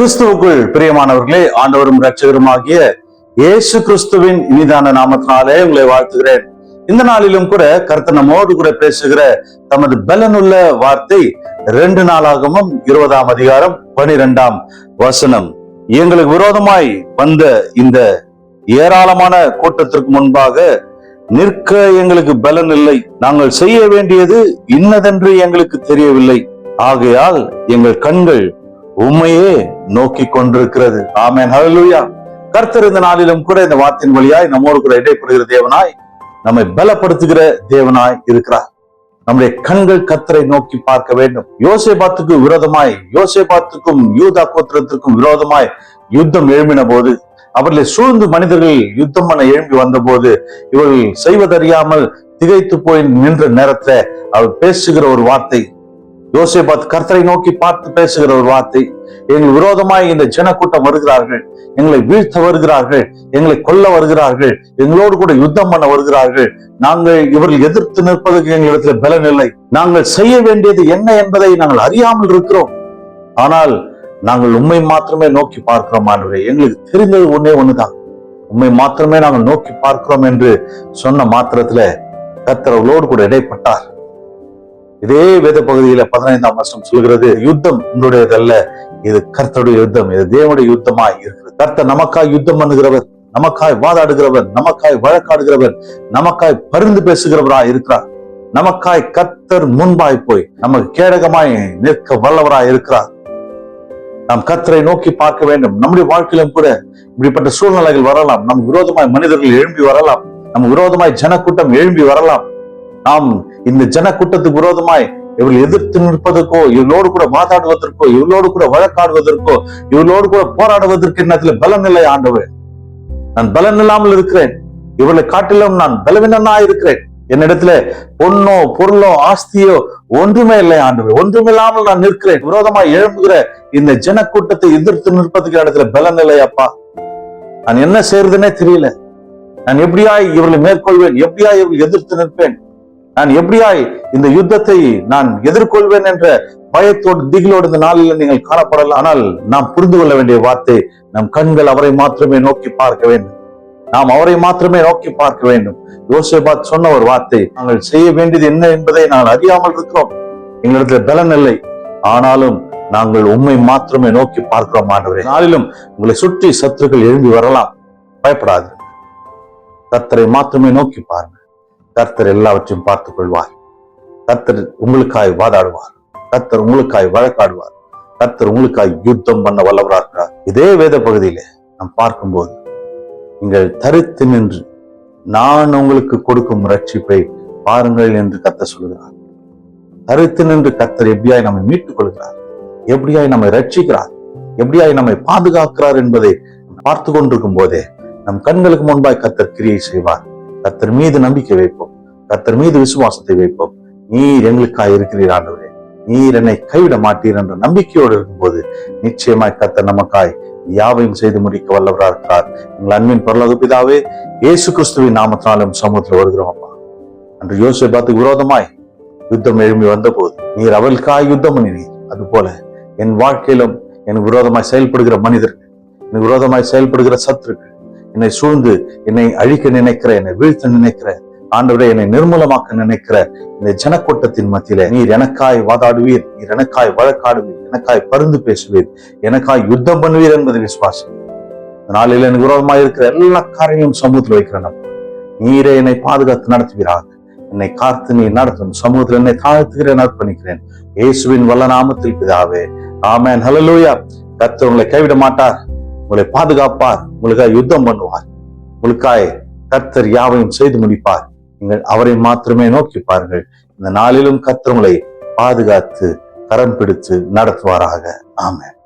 கிறிஸ்துவுக்குள் பிரியமானவர்களே ஆண்டவரும் ரட்சகருமாகிய இயேசு கிறிஸ்துவின் இனிதான நாமத்தினாலே உங்களை வாழ்த்துகிறேன். இந்த நாளிலும் கூட கர்த்தனமோடு நம்மோடு கூட பேசுகிற தமது பலனுள்ள வார்த்தை ரெண்டு நாளாகவும் இருபதாம் அதிகாரம் பனிரெண்டாம் வசனம். எங்களுக்கு விரோதமாய் வந்த இந்த ஏராளமான கூட்டத்திற்கு முன்பாக நிற்க எங்களுக்கு பலன் இல்லை. நாங்கள் செய்ய வேண்டியது இன்னதென்று எங்களுக்கு தெரியவில்லை. ஆகையால் எங்கள் கண்கள் உண்மையே நோக்கி கொண்டிருக்கிறது. ஆமேன். ஹalleluya கர்த்தர் இந்த நாளிலும் கூட இந்த வார்த்தையின் வழியாய் நம்மோடு கூட இடைப்படுகிற தேவனாய் நம்மை பலப்படுத்துகிற தேவனாய் இருக்கிறார். நம்முடைய கண்கள் கத்தரை நோக்கி பார்க்க வேண்டும். யோசேபாத்துக்கு விரோதமாய் யோசேபாத்துக்கும் யூதா கோத்திரத்திற்கும் விரோதமாய் யுத்தம் எழும்பின போது அவர்களை சூழ்ந்து மனிதர்கள் யுத்தம் பண்ண எழும்பி வந்தபோது இவர்கள் செய்வதறியாமல் திகைத்து போய் நின்ற நேரத்துல அவர் பேசுகிற ஒரு வார்த்தை யோசிபாத் கர்த்தரை நோக்கி பார்த்து பேசுகிற ஒரு வார்த்தை எங்கள் விரோதமாய் இந்த ஜனக்கூட்டம் வருகிறார்கள் எங்களை வீழ்த்த வருகிறார்கள் எங்களை கொல்ல வருகிறார்கள் எங்களோடு கூட யுத்தம் பண்ண வருகிறார்கள். நாங்கள் இவர்கள் எதிர்த்து நிற்பதற்கு எங்களிடத்துல பலன் இல்லை. நாங்கள் செய்ய வேண்டியது என்ன என்பதை நாங்கள் அறியாமல் இருக்கிறோம். ஆனால் நாங்கள் உண்மை மாத்திரமே நோக்கி பார்க்கிறோம் ஆண்டவரே. எங்களுக்கு தெரிந்தது ஒன்னே ஒண்ணுதான். உண்மை மாத்திரமே நாங்கள் நோக்கி பார்க்கிறோம் என்று சொன்ன மாத்திரத்துல கர்த்தர் கூட இடைப்பட்டார். இதே வேத பகுதியில பதினைந்தாம் வருஷம் சொல்கிறது யுத்தம் உங்களுடையதல்ல இது கர்த்தருடைய யுத்தம் இது தேவனுடைய யுத்தமாய் இருக்கிறது. கர்த்தர் நமக்காய் யுத்தம் பண்ணுகிறவர் நமக்காய் வாதாடுகிறவர் நமக்காய் வழக்காடுகிறவர் நமக்காய் பரிந்து பேசுகிறவராய் இருக்கிறார். நமக்காய் கர்த்தர் முன்பாய் போய் நமக்கு கேடகமாய் நிற்க வல்லவராய் இருக்கிறார். நாம் கர்த்தரை நோக்கி பார்க்க வேண்டும். நம்முடைய வாழ்க்கையிலும் கூட இப்படிப்பட்ட சூழ்நிலைகள் வரலாம். நம் விரோதமாய் மனிதர்கள் எழும்பி வரலாம். நம் விரோதமாய் ஜனக்கூட்டம் எழும்பி வரலாம். நாம் இந்த ஜனக்கூட்டத்துக்கு விரோதமாய் இவர்கள் எதிர்த்து நிற்பதற்கோ இவளோடு கூட வாதாடுவதற்கோ இவளோடு கூட வழக்காடுவதற்கோ இவளோடு கூட போராடுவதற்கு என்னத்துல பலன் இல்லை ஆண்டவர். நான் பலன் இல்லாமல் இருக்கிறேன். இவளை காட்டிலும் நான் பலவீனனா இருக்கிறேன். என்னிடத்துல பொண்ணோ பொருளோ ஆஸ்தியோ ஒன்றுமே இல்லை ஆண்டவர். ஒன்றுமில்லாமல் நான் நிற்கிறேன். விரோதமா எழும்புகிற இந்த ஜனக்கூட்டத்தை எதிர்த்து நிற்பதுக்கு இடத்துல பலன் இல்லையாப்பா நான் என்ன செய்யறதுன்னே தெரியல. நான் எப்படியாய் இவர்களை மேற்கொள்வேன்? எப்படியாய் இவர்களை எதிர்த்து நிற்பேன்? நான் எப்படியாய் இந்த யுத்தத்தை நான் எதிர்கொள்வேன் என்ற பயத்தோடு திகிலோடு இந்த நாளில் நீங்கள் காணப்படலாம். ஆனால் நாம் புரிந்து கொள்ள வேண்டிய வார்த்தை நம் கண்கள் அவரை மாத்திரமே நோக்கி பார்க்க வேண்டும். நாம் அவரை மாத்திரமே நோக்கி பார்க்க வேண்டும். யோசேபாத் சொன்ன ஒரு வார்த்தை நாங்கள் செய்ய வேண்டியது என்ன என்பதை நாங்கள் அறியாமல் இருக்கிறோம். எங்களிடத்தில் பலன் இல்லை. ஆனாலும் நாங்கள் உண்மை மாத்திரமே நோக்கி பார்க்கிறோம் ஆண்டவரே. நாளிலும் உங்களை சுற்றி சத்துருக்கள் எழும்பி வரலாம். பயப்படாது கத்தரை மாத்திரமே நோக்கி பாருங்க கர்த்தர் எல்லாவற்றையும் பார்த்துக் கொள்வார் கர்த்தர் உங்களுக்காய் வாதாடுவார். கர்த்தர் உங்களுக்காய் வழக்காடுவார். கர்த்தர் உங்களுக்காய் யுத்தம் பண்ண வல்லவரா இருக்கிறார். இதே வேத பகுதியில நாம் பார்க்கும்போது நீங்கள் தரித்து நின்று நான் உங்களுக்கு கொடுக்கும் ரட்சிப்பை பாருங்கள் என்று கத்த சொல்கிறார். தரித்து நின்று கத்தர் எப்படியாய் நம்மை மீட்டுக் கொள்கிறார் எப்படியாய் நம்மை ரட்சிக்கிறார் எப்படியாய் நம்மை பாதுகாக்கிறார் என்பதை பார்த்து கொண்டிருக்கும் போதே நம் கண்களுக்கு முன்பாய் கத்தர் கிரியை செய்வார். கத்தர் மீது நம்பிக்கை வைப்போம். கத்தர் மீது விசுவாசத்தை வைப்போம். நீர் எங்களுக்காக இருக்கிறீர் ஆண்டவரே. நீர் என்னை கைவிட மாட்டீர் என்ற நம்பிக்கையோடு இருக்கும்போது நிச்சயமாய் கத்த நமக்காய் யாவையும் செய்து முடிக்க வல்லவராக இருக்கிறார் எங்கள் அன்பின் பரலோக பிதாவே இயேசு கிறிஸ்துவின் நாமத்தினாலும் சமூகத்தில் வருகிறோம் அப்பா. அன்று பார்த்து விரோதமாய் யுத்தம் எழும்பி வந்தபோது நீர் அவளுக்காய் யுத்தம் பண்ணினீர். அதுபோல என் வாழ்க்கையிலும் எனக்கு விரோதமாய் செயல்படுகிற மனிதர்கள் எனக்கு விரோதமாய் செயல்படுகிற சத்துருக்கள் என்னை சூழ்ந்து என்னை அழிக்க நினைக்கிற என்னை வீழ்த்த நினைக்கிற ஆண்டவரே என்னை நிர்மூலமாக்க நினைக்கிற இந்த ஜனக்கூட்டத்தின் மத்தியில நீர் எனக்காய் வாதாடுவீர் நீர் எனக்காய் வழக்காடுவீர் எனக்காய் பருந்து பேசுவீர் எனக்காய் யுத்தம் பண்ணுவீர் என்பது விசுவாசம் நாளில் எனக்கு விரோதமாக இருக்கிற எல்லா காரியங்களும் சமூகத்தில் வைக்கிறேன் நீரே என்னை பாதுகாத்து நடத்துவீராக. என்னை காத்து நீ நடத்தும் சமூகத்தில் என்னை தாழ்த்துகிறேன் அர்ப்பணிக்கிறேன். இயேசுவின் வல்ல நாமத்தில் பிதாவே. ஆமேன். ஹலலூயா கத்து உங்களை கைவிட மாட்டார். உங்களை பாதுகாப்பார் உங்களுக்காக யுத்தம் பண்ணுவார். உங்களுக்காய் கர்த்தர் யாவையும் செய்து முடிப்பார். நீங்கள் அவரை மாத்திரமே நோக்கி பாருங்கள். இந்த நாளிலும் கர்த்தர் உங்களை பாதுகாத்து கரம் பிடித்து நடத்துவாராக. ஆமேன்.